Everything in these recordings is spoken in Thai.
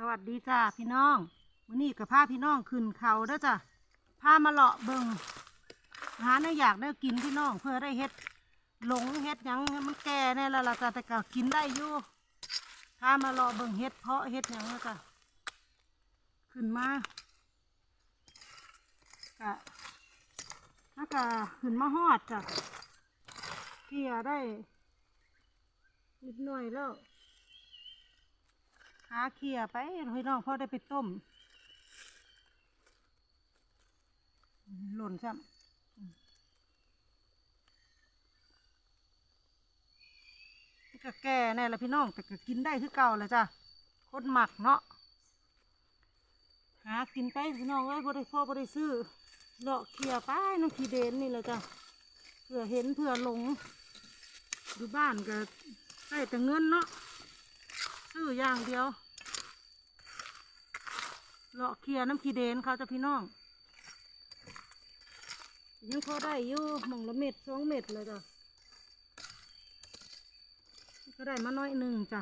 สวัสดีจ้าพี่น้องมื้อนี้กับพาพี่น้องขึ้นเขาเด้อจ้ะพามาเลาะเบิงหาในอยากได้กินพี่น้องเพื่อได้เฮ็ดหลงเฮ็ดยังมันแก่แน่แล้วล่ะจ้ะแต่ก็กินได้อยู่พามาเลาะเบิงเฮ็ดเพาะเฮ็ดยังแล้วจ้ะขึ้นมากะถ้ากะขึ้นมาฮอดจ้ะเกี่ยได้นิดหน่อยแล้ว หาเขี่ยไปพี่น้องพ่อได้ไปต้ม หล่นซ้ำก็แก่แน่ละพี่น้องแต่ก็กินได้คือเก่าแหละจ้ะคนหมักเนาะหากินไปพี่น้องเอ้ยพ่อได้พ่อพ่ได้ซื้อเลาะเขี่ยไปน้องขีเดนนี่แหละจ้ะเผื่อเห็นเผื่อหลงอยู่บ้านก็ได้แต่เงินเนาะ ซื้ออย่างเดียวเลาะเคลียน้ำขี้เดนเขาจะพี่น้องยังพอได้อยู่หมองละเม็ดสองเม็ดเลยจ้ะก็ได้มาน้อยหนึ่งจ้ะ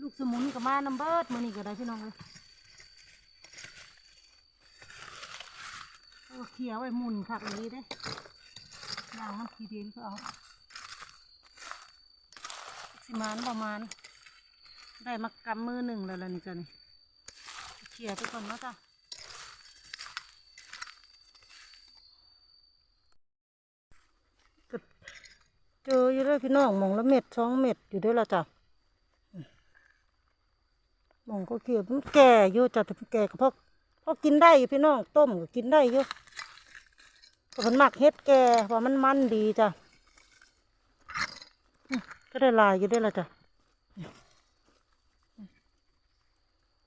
ลูกสมุนกับมาน้ำเบิดมือนี่ก็ได้พี่น้องเลยเอาเขี่ยไว้หมุนคักเลยเด้ล้างน้ำขี้เดนก็เอา สิมานประมาณ ได้มากำมือหนึ่งแล้วล่ะนี่จ้ะนี่เขี่ยไปก่อนเนาะจ้ะเจออยู่ด้วยพี่น้องมองละเม็ดสองเม็ดอยู่ด้วยละจ้ะมองก็เขี่ยมันแก่อยู่จ้ะแต่แก่ก็พอพอกินได้อยู่พี่น้องต้มก็กินได้อยู่แต่มันหมักเฮ็ดแก่เพราะมันมันดีจ้ะ ก็ได้ลายอยู่ได้ละจ้ะ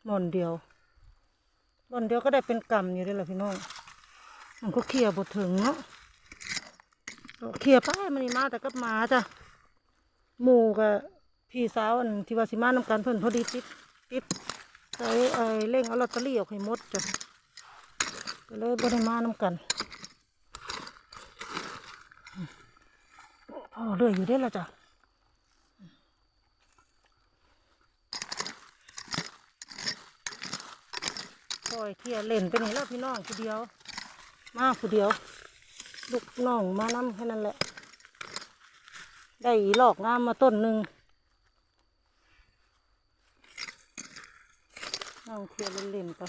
หม่อนเดียวหม่อนเดียวก็ได้เป็นกำอยู่ได้ละพี่น้อง มันก็เคลียบทถึงเนาะเคลียร์ไปมันนี่มาแต่ก็มาจ้ะหมู่กับพี่สาวอันที่ว่าสิมานำกันเพิ่นพอดีติดติดใส่ไอ้เร่งเอาลอตเตอรี่ออกให้หมดจ้ะก็เลยบ่ได้มานำกันพอเรื่อยอยู่ได้ละจ้ะ อยเที่ยเล่นไปนี่แล้วพี่น้องผู้เดียว มาผู้เดียว ลูกน้องมานำแค่นั้นแหละ ได้อีหลอกงามมาต้นหนึ่งน้องเที่ยเล่นๆไป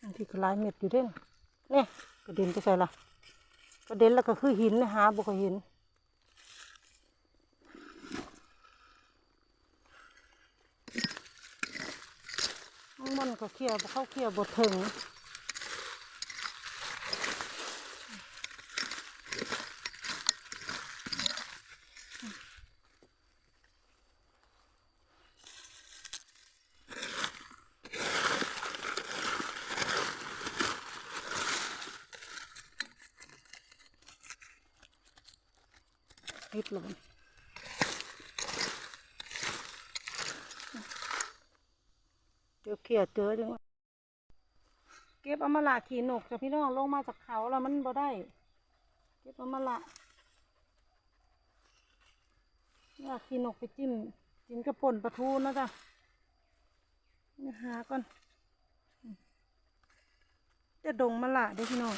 อันที่กลายเม็ดอยู่เด้นเนี่ยกระเด็นไปใส่ละกระเด็นแล้วก็คือหินนะหาบุคคลหิน มันก็เคลียร์บ่เข้าเคลียร์บทถึงนิดลง เดี๋ยวเขี่ยเจอจังเก็บเอามาละขี่นกจากพี่น้องลงมาจากเขาแล้วมันบ่ได้ เก็บเอามาละนี่ละขี่นกไปจิ้มกินกระป่นปลาทูนะจ๊ะนี่หาก่อนจะดงมาละเด้พี่น้อง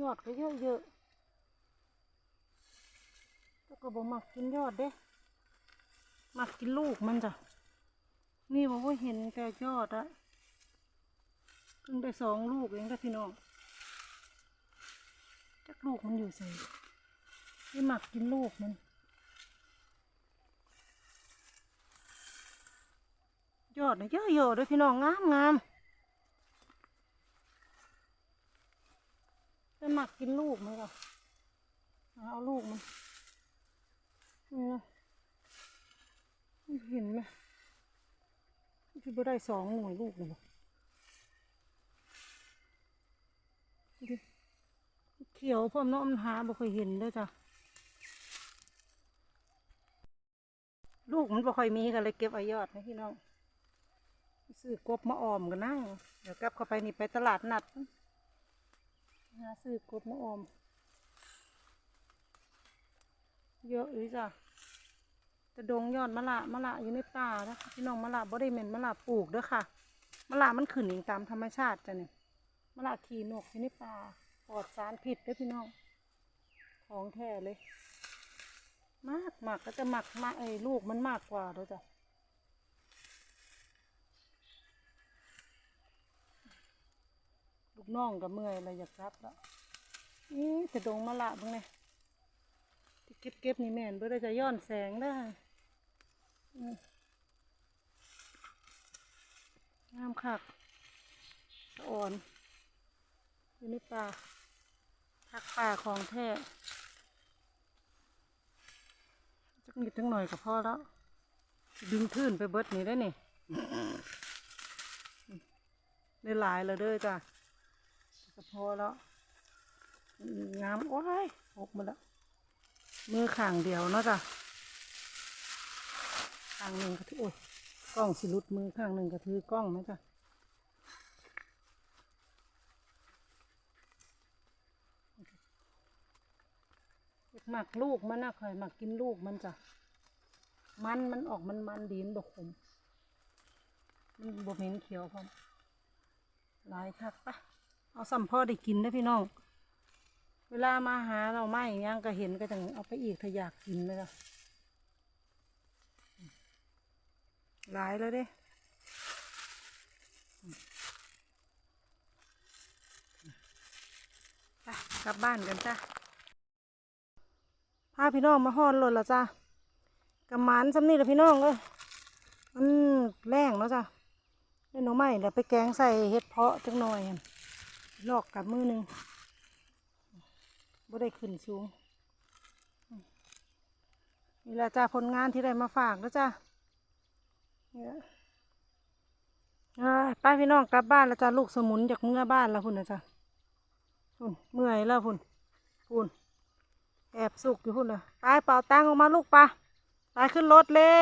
ยอดก็เยอะเยอะๆแต่ก็บ่มักกินยอดเด้ มักกินลูกมันจ้ะ นี่บอกว่าเห็นแต่ยอดอะเพิ่งได้สองลูกเองค่ะพี่น้องจักลูกมันอยู่ใส่นี่หมักกินลูกมันยอดนะเยอะเยด้วยพี่น้องงามงามไปหมักกินลูกมันก่อนเอาลูกมันนี่ เห็นไหมพี่บ่ได้สองหน่วยลูกเลยบ่ดูดิเขียวพร้อมนาะมันหาบ่เคยเห็นเด้อจ้ะ ลูกมันบ่ค่อยมีก็เลยเก็บเอายอดนะพี่น้องซื้อกบมาออมกันนะเดี๋ยวกลับเข้าไปนี่ไปตลาดนัดหาซื้อกบมาออม เยอะเลยจ้ะ จะดงยอดมะละมะละอยู่ในป่านะพี่น้องมะละบ่ได้เหม็นมะละปลูกเด้อค่ะมะละมันขึ้นเองตามธรรมชาติจ้ะเนี่ยมะละขี่นกอยู่ในป่าปลอดสารพิษเด้อพี่น้อง ของแท้เลยมากมากก็จะหมักมาไอ้ลูกมันมากกว่าเด้อจ้ะลูกน้องกับเมื่อยอะไรอยากรับแล้วนี่จะดงมะละบ้างเนี่ย เก็บเก็บนี่แม่นเพื่อจะย้อนแสงได้งามคักสะอ่อน อยู่ในป่าทักป่าของแท้จักนิดทั้งหน่อยก็พอแล้ว ดึงทื่นไปเบิดนี่ได้นี่ได้หลายแล้วเด้อจ้ะก็พอแล้วงามโอ้ยออกมาแล้ว มือข้างเดียวเนาะจ้ะข้างหนึ่งก็ถือโอ้ยกล้องสิลุดมือข้างหนึ่งก็ถือกล้องนะจ้ะอยากหมักลูกมันนะเคยหมักกินลูกมันจ้ะมันมันออกมันมันดีนบกขมมันบวเหม็นเขียวพร้อมหลายคักปะเอาสัมพ่อได้กินนะพี่น้อง เวลามาหาเราไม่ยังก็เห็นก็จังเอาไปอีกถ้าอยากกินเลยจ้ะหลายแล้วเด้ไปกลับบ้านกันจ้ะพาพี่น้องมาฮอนรถแล้วจ้ะกำหมันสำนี่แหละพี่น้องเอ้ยมันแรงเนาะจ้ะเล่นหน่อไม้เดี๋ยวไปแกงใส่เห็ดเพาะจักหน่อยลอกกับมือหนึ่ง บ่ได้ขึ้นสูงมนี่แหละจ้าผลงานที่ได้มาฝากแล้วจ้าเนี่ยเอ้ยไปพี่น้องกลับบ้านแล้วจ้าลูกสมุนจากเมื่อบ้านแล้วพุ่นนะจ้าพุ่นเมื่อยแล้วพุ่นพุ่นแอบสุกอยู่พุ่นเลยไปเป่าตังออกมาลูกปะไปขึ้นรถเร็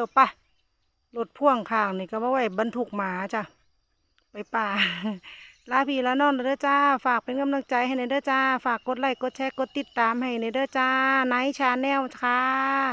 วไปรถพ่วงข้างนี่ก็มาไว้บรรทุกหมาจ้าไปป่า ลาพี่ลาน้องเด้อจ้า ฝากเป็นกำลังใจให้ในเด้อจ้า ฝากกดไลค์กดแชร์กดติดตามให้ในเด้อจ้าไนท์ชาแนลค่ะ